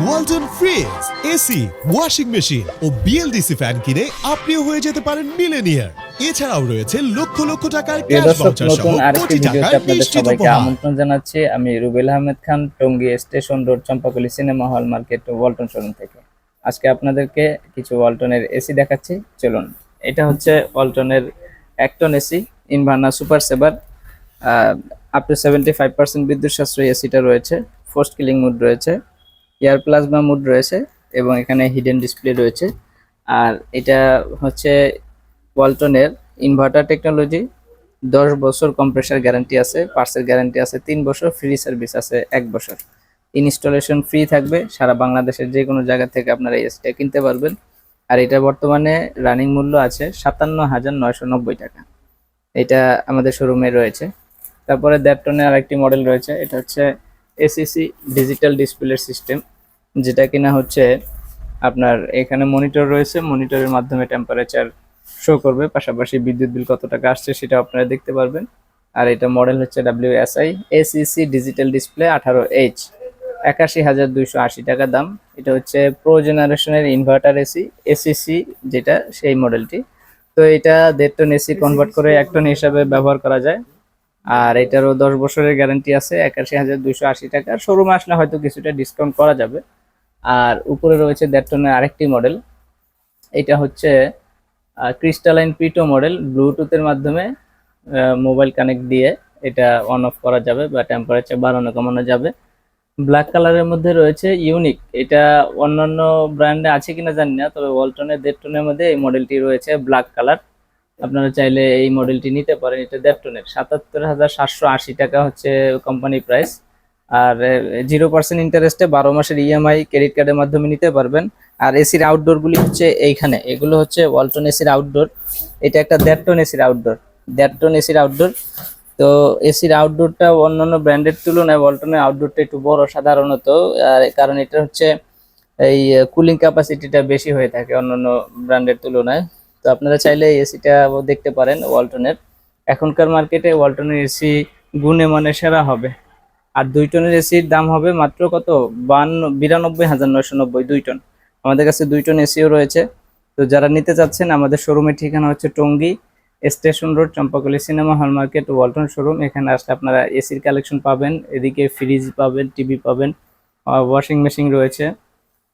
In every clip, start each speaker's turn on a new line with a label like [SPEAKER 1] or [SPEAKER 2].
[SPEAKER 1] Walton fridge AC washing machine ও BLDC fan কিনে আপনিও হয়ে যেতে পারেন মিলেনিয়ার এছাড়াও রয়েছে লক্ষ লক্ষ টাকার ক্যাশ ভাউচার সহ
[SPEAKER 2] নতুন আরেকটি
[SPEAKER 1] কোটি
[SPEAKER 2] ভিডিওতে আপনাদের সবাইকে আমন্ত্রণ জানাচ্ছি। আমি Rubel Ahmed Khan Tongi station road Champakali cinema hall market Walton showroom থেকে। আজকে আপনাদেরকে কিছু ওয়ালটনের এসি দেখাচ্ছি। চলুন এটা হচ্ছে ওয়ালটনের একটন AC inverter super saver up to seventy five percent বিদ্যুৎ সাশ্রয়ী এসিটা রয়েছে। ফোস্ট কিলিং মুড রয়েছে। এয়ার প্লাজমা মুড রয়েছে এবং এখানে হিডেন ডিসপ্লে রয়েছে। আর এটা হচ্ছে ওয়ালটনের ইনভার্টার টেকনোলজি দশ বছর কম্প্রেসার গ্যারান্টি আছে পার্সের গ্যারান্টি আছে, তিন বছর ফ্রি সার্ভিস আছে, এক বছর। ইনস্টলেশন ফ্রি থাকবে, সারা বাংলাদেশের যে কোনো জায়গা থেকে আপনারা এই এসিটা কিনতে পারবেন। আর এটা বর্তমানে রানিং মূল্য আছে সাতান্ন হাজার নয়শো নব্বই টাকা। এটা আমাদের শোরুমে রয়েছে। তারপরে দেড় টনের আরেকটি মডেল রয়েছে, এটা হচ্ছে এসিসি ডিজিটাল ডিসপ্লে সিস্টেম যেটা কিনা হচ্ছে আপনার এখানে মনিটর রয়েছে মনিটরের মাধ্যমে টেম্পারেচার শো করবে, পাশাপাশি বিদ্যুৎ বিল কত টাকা আসছে সেটা আপনারা দেখতে পারবেন। আর এটা মডেল হচ্ছে W S I ACC digital display আঠারো এইচ একাশি হাজার দুইশো আশি টাকা দাম। এটা হচ্ছে প্রো জেনারেশনের ইনভার্টার এসি এসিসি যেটা সেই মডেলটি তো এটা দেড় টন এসি কনভার্ট করে এক টন হিসাবে ব্যবহার করা যায়। আর এটারও দশ বছরের গ্যারান্টি আছে, একাশি হাজার দুইশো আশি টাকা। শোরুমে আসলে হয়তো কিছুটা ডিসকাউন্ট করা যাবে। আর উপরে রয়েছে দেড় টনের আরেকটি মডেল এটা হচ্ছে ক্রিস্টালাইন পিটো মডেল ব্লুটুথের মাধ্যমে মোবাইল কানেক্ট দিয়ে এটা অন অফ করা যাবে বা টেম্পারেচার বাড়ানো, কমানো যাবে। ব্ল্যাক কালারের মধ্যে রয়েছে ইউনিক এটা অন্যান্য ব্র্যান্ডে আছে কিনা জানি না, তবে ওয়ালটনের দেড় টনের মধ্যে এই মডেলটি রয়েছে ব্ল্যাক কালার আপনারা চাইলে এই মডেলটি নিতে পারেন, এটা দেড় টনের সাতাত্তর হাজার সাতশো আশি টাকা হচ্ছে কোম্পানি প্রাইস আর জিরো পার্সেন্ট ইন্টারেস্টে বারো মাসের ইএমআই ক্রেডিট কার্ডের মাধ্যমে নিতে পারবেন। আর এসির আউটডোরগুলি হচ্ছে এইখানে। এগুলো হচ্ছে ওয়ালটন এসির আউটডোর এটা একটা দেড় টন এসির আউটডোর দেড় টন এসির আউটডোর তো এসির আউটডোরটা অন্যান্য ব্র্যান্ডের তুলনায় ওয়ালটনের আউটডোরটা একটু বড় সাধারণত। আর কারণ এটা হচ্ছে এই কুলিং ক্যাপাসিটিটা বেশি হয়ে থাকে অন্যান্য ব্র্যান্ডের তুলনায়। তো আপনারা চাইলে এসিটা দেখতে পারেন ওয়ালটনের এখনকার মার্কেটে ওয়ালটনের এসি গুণে মানে সেরা হবে। আর দুই টনের এসির দাম হবে মাত্র কত? বান্ন, বিরানব্বই হাজার নয়শো নব্বই, দুই টন। আমাদের কাছে দুই টন এসিও রয়েছে। তো যারা নিতে চাচ্ছেন, আমাদের শোরুমের ঠিকানা হচ্ছে Tongi station road, Champakali cinema hall market, Walton showroom. এখানে আসলে আপনারা এসির কালেকশন পাবেন, এদিকে ফ্রিজ পাবেন, টিভি পাবেন ওয়াশিং মেশিন রয়েছে।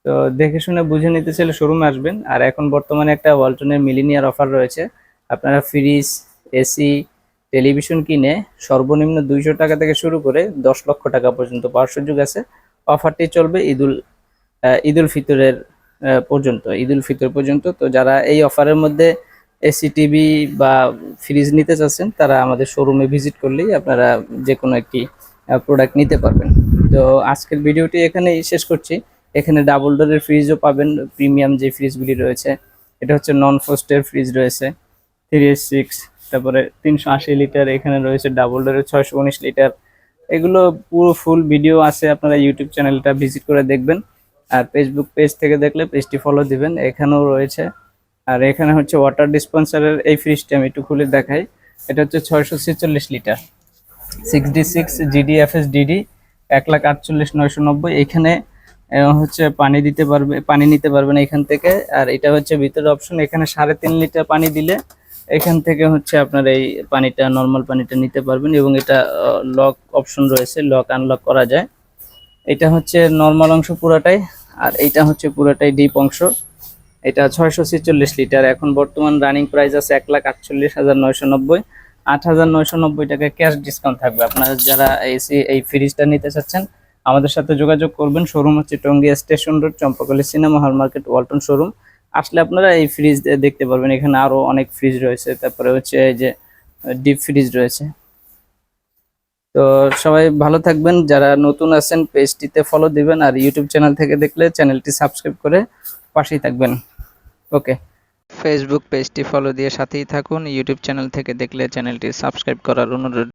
[SPEAKER 2] তো দেখে শুনে বুঝে নিতে চাইলে শোরুমে আসবেন। আর এখন বর্তমানে একটা ওয়ালটনের মিলিনিয়ার অফার রয়েছে। আপনারা ফ্রিজ, এসি টেলিভিশন কিনে সর্বনিম্ন দুইশো টাকা থেকে শুরু করে দশ লক্ষ টাকা পর্যন্ত পাওয়ার সুযোগ আছে। অফারটি চলবে ঈদুল ঈদুল ফিতরের পর্যন্ত, ঈদুল ফিতর পর্যন্ত। তো যারা এই অফারের মধ্যে এসি টিভি বা ফ্রিজ নিতে চাচ্ছেন, তারা আমাদের শোরুমে ভিজিট করলেই আপনারা যে কোনো একটি প্রোডাক্ট নিতে পারবেন। তো আজকের ভিডিওটি এখানেই শেষ করছি। এখানে ডাবল ডোরের ফ্রিজও পাবেন প্রিমিয়াম যে ফ্রিজগুলি রয়েছে, এটা হচ্ছে নন ফোস্টের ফ্রিজ রয়েছে থ্রি সিক্স তারপরে তিনশো আশি লিটার, এখানে রয়েছে ডাবল ডোরের ছয়শো উনিশ লিটার। এগুলো পুরো ফুল ভিডিও আছে, আপনারা ইউটিউব চ্যানেলটা ভিজিট করে দেখবেন। আর ফেসবুক পেজ থেকে দেখলে পেজটি ফলো দিবেন, এখানেও রয়েছে। আর এখানে হচ্ছে ওয়াটার ডিসপেন্সারের এই ফ্রিজটি আমি একটু খুলে দেখাই। এটা হচ্ছে ছয়শো ছেচল্লিশ litre. Six D six GD F S DD এক লাখ আটচল্লিশ নয়শো নব্বই। এখানে হচ্ছে পানি দিতে পারবে, পানি নিতে পারবেন এখান থেকে। আর এটা হচ্ছে ভিতরে অপশন এখানে সাড়ে তিন লিটার পানি দিলে এখান থেকে হচ্ছে আপনার এই পানিটা নর্মাল পানিটা নিতে পারবেন এবং এটা লক অপশন রয়েছে লক আনলক করা যায়। এটা হচ্ছে নর্মাল অংশ পুরাটাই, আর এইটা হচ্ছে পুরাটাই ডিপ অংশ। এটা ছয়শো ছেচল্লিশ লিটার। এখন বর্তমান রানিং প্রাইস আছে এক লাখ আটচল্লিশ হাজার নয়শো নব্বই। আট হাজার নয়শো নব্বই টাকা ক্যাশ ডিসকাউন্ট থাকবে। আপনারা যারা এসি এই ফ্রিজটা নিতে চাচ্ছেন, আমাদের সাথে যোগাযোগ করবেন। শোরুম হচ্ছে টঙ্গিয়া station road, Champakali cinema hall market, Walton showroom. আসলে আপনারা এই ফ্রিজ দেখতে পারবেন। এখানে আরও অনেক ফ্রিজ রয়েছে। তারপরে হচ্ছে এই যে ডিপ ফ্রিজ রয়েছে। তো সবাই ভালো থাকবেন। যারা নতুন আছেন, পেজটিতে ফলো দিবেন আর ইউটিউব চ্যানেল থেকে দেখলে চ্যানেলটি সাবস্ক্রাইব করে পাশেই থাকবেন। ওকে ফেসবুক পেজটি ফলো দিয়ে সাথেই থাকুন। ইউটিউব চ্যানেল থেকে দেখলে চ্যানেলটি সাবস্ক্রাইব করার অনুরোধ